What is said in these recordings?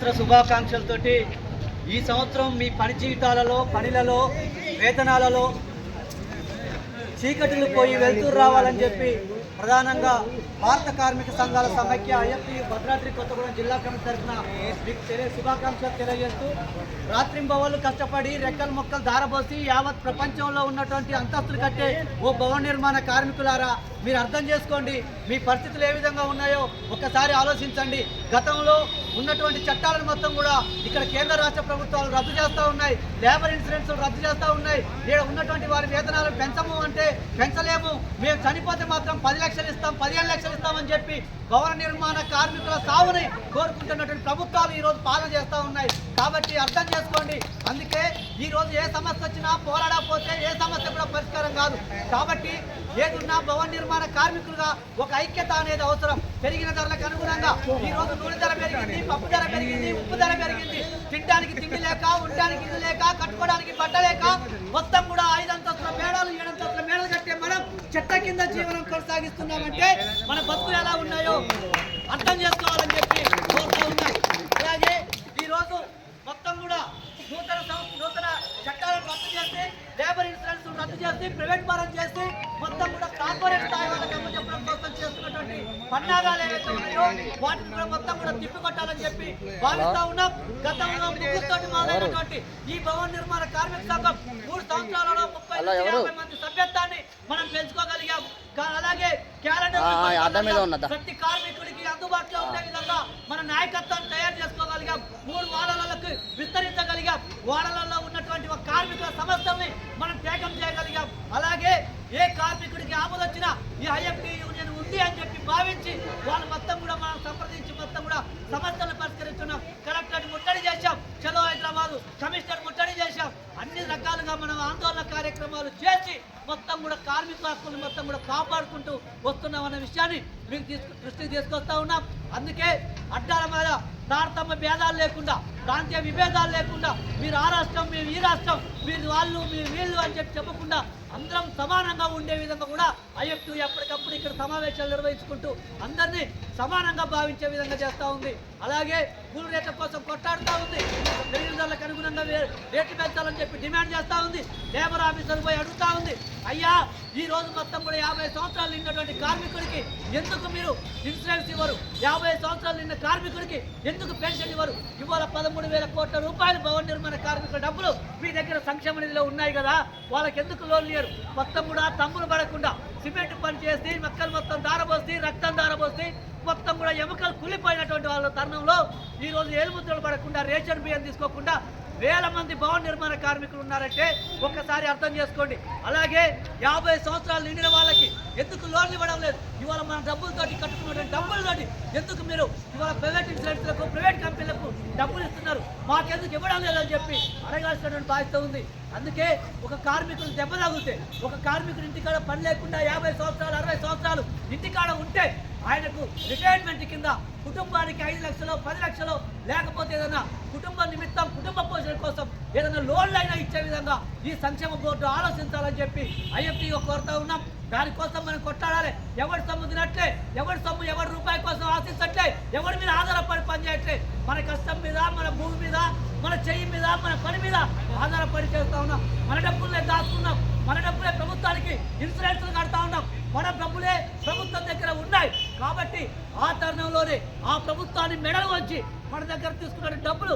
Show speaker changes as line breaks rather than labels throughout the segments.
సంవత్సర శుభాకాంక్షలతోటి ఈ సంవత్సరం మీ పని జీవితాలలో పనిలలో వేతనాలలో చీకటిలు పోయి వెళ్తూ రావాలని చెప్పి ప్రధానంగా భారత కార్మిక సంఘాల సమైక్య ఐఎఫ్టీ భద్రాద్రి కొత్తగూడెం జిల్లా కమిటీ తరఫున మీకు తెలియ శుభాకాంక్షలు తెలియజేస్తూ రాత్రింబవళ్ళు కష్టపడి రెక్కలు మొక్కలు దారబోసి యావత్ ప్రపంచంలో ఉన్నటువంటి అంతస్తులు కట్టే ఓ భవన నిర్మాణ కార్మికులారా మీరు అర్థం చేసుకోండి మీ పరిస్థితులు ఏ విధంగా ఉన్నాయో ఒక్కసారి ఆలోచించండి. గతంలో ఉన్నటువంటి చట్టాలను మొత్తం కూడా ఇక్కడ కేంద్ర రాష్ట్ర ప్రభుత్వాలు రద్దు చేస్తూ ఉన్నాయి లేబర్ ఇన్సూరెన్స్ రద్దు చేస్తూ ఉన్నాయి. ఇక్కడ ఉన్నటువంటి వారి వేతనాలను పెంచము అంటే పెంచలేము. మేము చనిపోతే మాత్రం పది లక్షలు ఇస్తాం పదిహేను లక్షలు ఇస్తామని చెప్పి భవన నిర్మాణ కార్మికుల సావుని కోరుకుంటున్నటువంటి ప్రభుత్వాలు ఈరోజు పాలన చేస్తూ ఉన్నాయి. కాబట్టి అర్థం చేసుకోండి. అందుకే ఈరోజు ఏ సమస్య వచ్చినా పోరాడకపోతే కూడా పరిష్కారం కాదు. కాబట్టి ఏదున్నా భవన నిర్మాణ కార్మికులుగా ఒక ఐక్యత అనేది అవసరం. పెరిగిన ధరలకు అనుగుణంగా ఈ రోజు నూనె ధర పెరిగింది పప్పు ధర పెరిగింది ఉప్పు ధర పెరిగింది. తినడానికి తిండి లేక ఉండడానికి ఇల్లు లేక కట్టుకోవడానికి బట్ట లేక మొత్తం కూడా ఐదంతస్తుల మేడాలు ఏడంతస్తుల మేడలు కట్టే మనం చెట్ల కింద జీవనం కొనసాగిస్తున్నామంటే మన బతుకులు ఎలా ఉన్నాయో అర్థం చేసుకోవాలని చెప్పి పన్నాగాలు ఏవైతే ఉన్నాయో వాటిని కూడా మొత్తం కూడా తిప్పికొట్టాలని చెప్పి భావిస్తా ఉన్నాం. గతంలో ముగ్గురుతోటి మొదలైనటువంటి ఈ భవన నిర్మాణ కార్మిక సంఘం మూడు సంవత్సరాలలో ముప్పై యాభై మంది సభ్యత్వాన్ని మనం పెంచుకోగలిగాం. అలాగే క్యాలెండర్? ప్రతి కార్మికుడికి అందుబాటులో ఉండే విధంగా మన నాయకత్వాన్ని తయారు చేసుకోగలిగాం. మూడు వాడలకు విస్తరించగలిగాం. వాడలలో ఉన్నటువంటి ఒక కార్మికుల సమస్యల్ని మనం త్యాగం చేయగలిగాం. అలాగే ఏ కార్మికుడికి ఆపద వచ్చినా ఈ ఐఎఫ్టీ యూనియన్ అని చెప్పి భావించి వాళ్ళు మొత్తం కూడా మనం సంప్రదించి మొత్తం కూడా సమస్యలను పరిష్కరిస్తున్నాం. కలెక్టర్ ముట్టడి చేశాం. చలో హైదరాబాద్ కమిషనర్ ముట్టడి చేశాం. అన్ని రకాలుగా మనం ఆందోళన కార్యక్రమాలు చేసి మొత్తం కూడా కార్మిక హక్కులు మొత్తం కూడా కాపాడుకుంటూ వస్తున్నాం అన్న విషయాన్ని మీకు తీసుకు దృష్టికి తీసుకొస్తా ఉన్నాం. అందుకే అడ్డాల మీద తారతమ్య భేదాలు లేకుండా ప్రాంతీయ విభేదాలు లేకుండా మీరు ఆ రాష్ట్రం మీరు ఈ రాష్ట్రం మీరు వాళ్ళు మీరు వీళ్ళు అని చెప్పి చెప్పకుండా అందరం సమానంగా ఉండే విధంగా కూడా ఐఎఫ్టు ఎప్పటికప్పుడు ఇక్కడ సమావేశాలు నిర్వహించుకుంటూ అందరినీ సమానంగా భావించే విధంగా చేస్తూ ఉంది. అలాగే గురు రేట్ల కోసం కొట్టాడుతూ ఉంది. పెరిగిన రేట్లు పెంచాలని చెప్పి డిమాండ్ చేస్తూ ఉంది. లేబర్ ఆఫీసర్ పోయి అడుగుతా ఉంది. అయ్యా ఈ రోజు మొత్తం కూడా యాభై సంవత్సరాలు నిన్నటువంటి కార్మికుడికి ఎందుకు మీరు ఇన్సూరెన్స్ ఇవ్వరు? యాభై సంవత్సరాలు నిన్న కార్మికుడికి ఎందుకు పెన్షన్ ఇవ్వరు? ఇవాళ పదమూడు వేల కోట్ల రూపాయలు భవన నిర్మాణ కార్మికుల డబ్బులు మీ దగ్గర సంక్షేమ నిధిలో ఉన్నాయి కదా వాళ్ళకి ఎందుకు లోన్లు ఇయ్యరు? మొత్తం కూడా తమ్ములు పడకుండా సిమెంట్ పని చేసి మొక్కలు మొత్తం దారబోసి రక్తం దారబోసి మొత్తం కూడా ఎముకలు కులిపోయినటువంటి వాళ్ళ తరుణంలో ఈ రోజు ఏలుముద్రలు పడకుండా రేషన్ బియ్యం తీసుకోకుండా వేల మంది భవన నిర్మాణ కార్మికులు ఉన్నారంటే ఒక్కసారి అర్థం చేసుకోండి. అలాగే యాభై సంవత్సరాలు నిండిన వాళ్ళకి ఎందుకు లోన్లు ఇవ్వడం లేదు? ఇవాళ మన డబ్బులతోటి కట్టుకున్నటువంటి డబ్బులతోటి ఎందుకు మీరు ఇవాళ ప్రైవేట్ ఇన్సూరెన్స్లకు ప్రైవేట్ కంపెనీలకు డబ్బులు ఇస్తున్నారు? మాకెందుకు ఇవ్వడం లేదని చెప్పి అడగాల్సినటువంటి బాధ్యత ఉంది. అందుకే ఒక కార్మికుడు దెబ్బ తగిలితే ఒక కార్మికుడు ఇంటికాడ పని లేకుండా యాభై సంవత్సరాలు అరవై సంవత్సరాలు ఇంటికాడ ఉంటే ఆయనకు రిటైర్మెంట్ కింద కుటుంబానికి ఐదు లక్షలు పది లక్షలు లేకపోతే ఏదైనా కుటుంబ నిమిత్తం కుటుంబ పోషణ కోసం ఏదైనా లోన్లు అయినా ఇచ్చే విధంగా ఈ సంక్షేమ బోర్డు ఆలోచించాలని చెప్పి ఐఎఫ్టీగా కోరుతా ఉన్నాం. దానికోసం మనం కొట్టాడాలి ఎవరి సొమ్ము తినట్లే ఎవరి సొమ్ము ఎవరి రూపాయి కోసం ఆశించట్లే ఎవరి మీద ఆధారపడి పనిచేయట్లే మన కష్టం మీద మన భూమి మీద మన చెయ్యి మీద మన పని మీద ఆధారపడి చేస్తా ఉన్నాం. మన డబ్బులనే దాచుకున్నాం. మన డబ్బులే ప్రభుత్వానికి ఇన్సూరెన్స్లు కడతా ఉన్నాం. మన డబ్బులే ప్రభుత్వం దగ్గర ఉన్నాయి. కాబట్టి ఆ తరుణంలోనే ఆ ప్రభుత్వాన్ని మెడలు వచ్చి మన దగ్గర తీసుకున్న డబ్బులు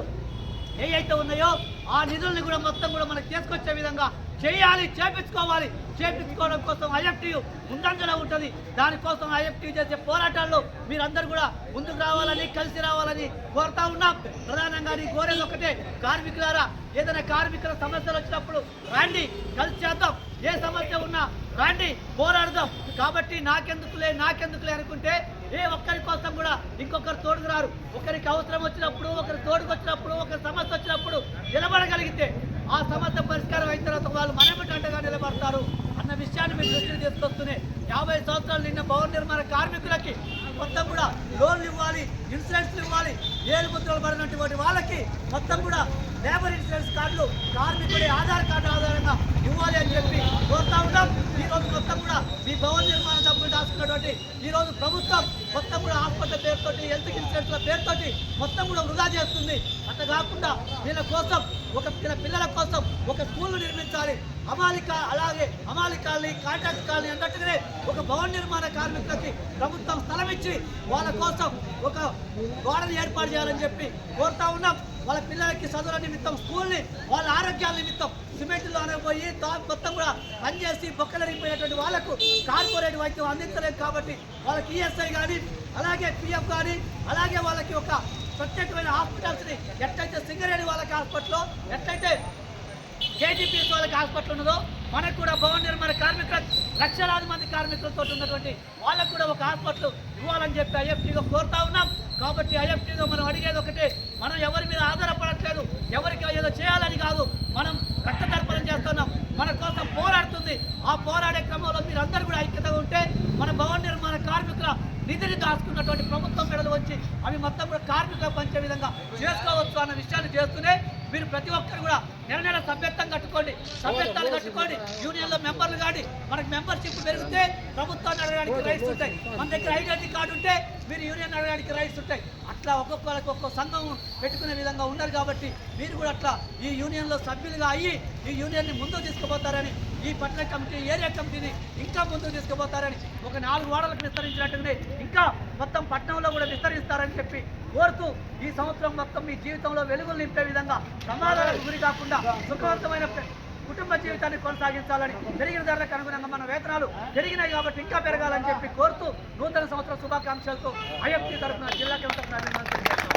ఏ అయితే ఉన్నాయో ఆ నిధుల్ని కూడా మొత్తం కూడా మనకు తీసుకొచ్చే విధంగా చేయాలి చేపించుకోవాలి. చేపించుకోవడం కోసం ఐఎఫ్టీ ముందంజలో ఉంటుంది. దానికోసం ఐఎఫ్టీ చేసే పోరాటాల్లో మీరందరూ కూడా ముందుకు రావాలని కలిసి రావాలని కోరుతా ఉన్నాం. ప్రధానంగా నీ కోరేది ఒకటే కార్మికులారా ఏదైనా కార్మికుల సమస్యలు వచ్చినప్పుడు రండి కలిసి చేద్దాం. ఏ సమస్య ఉన్నా రండి పోరాడదాం. కాబట్టి నాకెందుకులే నాకెందుకులే అనుకుంటే ఏ ఒక్కరి కోసం కూడా ఇంకొకరు తోడుకు రారు ఒకరికి అవసరం వచ్చినప్పుడు ఒకరి తోడుకు వచ్చినప్పుడు ఒకరి సమస్య వచ్చినప్పుడు నిలబడగలిగితే ఆ సమస్య పరిష్కారం అయిన తర్వాత వాళ్ళు మనమిటి అంటగా నిలబడతారు అన్న విషయాన్ని మీరు దృష్టికి తీసుకొస్తూనే యాభై సంవత్సరాలు నిన్న భవన నిర్మాణ కార్మికులకి మొత్తం కూడా లోన్లు ఇవ్వాలి ఇన్సూరెన్స్లు ఇవ్వాలి ఏడు ముద్రలు పడినటువంటి వాళ్ళకి మొత్తం కూడా లేబర్ ఇన్సూరెన్స్ కార్డులు కార్మికుడి ఆధార్ కార్డు ఆధారంగా ఇవ్వాలి అని చెప్పి కోరుతా ఉన్నాం. ఈరోజు మొత్తం కూడా ఈ భవన నిర్మాణ పేరుతోటి ఈరోజు ఈ రోజు ప్రభుత్వం మొత్తం కూడా హాస్పిటల్ పేరుతోటి హెల్త్ ఇన్సూరెన్స్ల పేరుతోటి మొత్తం కూడా వృధా చేస్తుంది. అట్లా కాకుండా వీళ్ళ కోసం ఒక వీళ్ళ పిల్లల కోసం ఒక స్కూల్ నిర్మించాలి. అమాలిక అలాగే అమాలికాలని కాంట్రాక్ట్ కాలనీ అన్నట్టుగానే ఒక భవన నిర్మాణ కార్మికులకి ప్రభుత్వం స్థలం ఇచ్చి వాళ్ళ కోసం ఒక గోడను ఏర్పాటు చేయాలని చెప్పి కోరుతా ఉన్నాం. వాళ్ళ పిల్లలకి చదువుల నిమిత్తం స్కూల్ని వాళ్ళ ఆరోగ్యాల నిమిత్తం సిమెంట్లోనే పోయి మొత్తం కూడా పనిచేసి బొక్కలరిగిపోయేటువంటి వాళ్ళకు కార్పొరేట్ వైద్యం అందించలేదు కాబట్టి వాళ్ళకి ఈఎస్ఐ కానీ అలాగే పిఎఫ్ కానీ అలాగే వాళ్ళకి ఒక ప్రత్యేకమైన హాస్పిటల్స్ని ఎట్లయితే సింగరేణి వాళ్ళకి హాస్పిటల్లో ఎట్లయితే కేటీపీఎస్ వాళ్ళకి హాస్పిటల్ ఉన్నదో మనకు కూడా భవన నిర్మాణ కార్మికుల లక్షలాది మంది కార్మికులతో ఉన్నటువంటి వాళ్ళకు కూడా ఒక హాస్పిటల్ ఇవ్వాలని చెప్పి ఐఎఫ్టీగా కోరుతా ఉన్నాం. కాబట్టి ఐఎఫ్టీగా మనం అడిగేది ఒకటే మనం ఎవరి మీద ఆధారపడట్లేదు ఎవరికి ఏదో చేయాలని కాదు మనం కట్టతర్పణం చేస్తున్నాం. మన కోసం పోరాడుతుంది. ఆ పోరాడే క్రమంలో మీరు అందరూ కూడా ఐక్యతగా ఉంటే మన భవన నిర్మాణ కార్మికుల నిధిని దాచుకున్నటువంటి ప్రభుత్వం మెడలు వచ్చి అవి మొత్తం కూడా కార్మికులకు పంచే విధంగా చేసుకోవచ్చు అన్న విషయాన్ని చేస్తూనే మీరు ప్రతి ఒక్కరు కూడా నెల నెల సభ్యత్వం కట్టుకోండి సభ్యత్వాలు కట్టుకోండి యూనియన్లో మెంబర్లు కానీ మనకి మెంబర్షిప్ పెరిగితే ప్రభుత్వాన్ని అడగడానికి రైట్స్ ఉంటాయి. మన దగ్గర ఐడెంటిటీ కార్డు ఉంటే మీరు యూనియన్ అడగడానికి రైట్స్ ఉంటాయి. అట్లా ఒక్కొక్కరికి ఒక్కొక్క సంఘం పెట్టుకునే విధంగా ఉన్నారు కాబట్టి మీరు కూడా అట్లా ఈ యూనియన్లో సభ్యులుగా అయ్యి ఈ యూనియన్ని ముందుకు తీసుకుపోతారని ఈ పట్టణ కమిటీ ఏరియా కమిటీని ఇంకా ముందుకు తీసుకుపోతారని ఒక నాలుగు వాడలకు విస్తరించినట్టుగానే ఇంకా మొత్తం పట్టణంలో కూడా విస్తరిస్తారని చెప్పి కోరుతూ ఈ సంవత్సరం మొత్తం మీ జీవితంలో వెలుగులు నింపే విధంగా ప్రమాదాలకు గురి కాకుండా సుఖవంతమైన కుటుంబ జీవితాన్ని కొనసాగించాలని పెరిగిన ధరలకు అనుగుణంగా మన వేతనాలు పెరిగినాయి కాబట్టి ఇంకా పెరగాలని చెప్పి కోరుతూ నూతన సంవత్సర శుభాకాంక్షలతో ఐఎఫ్టీ తరఫున జిల్లా కేంద్రం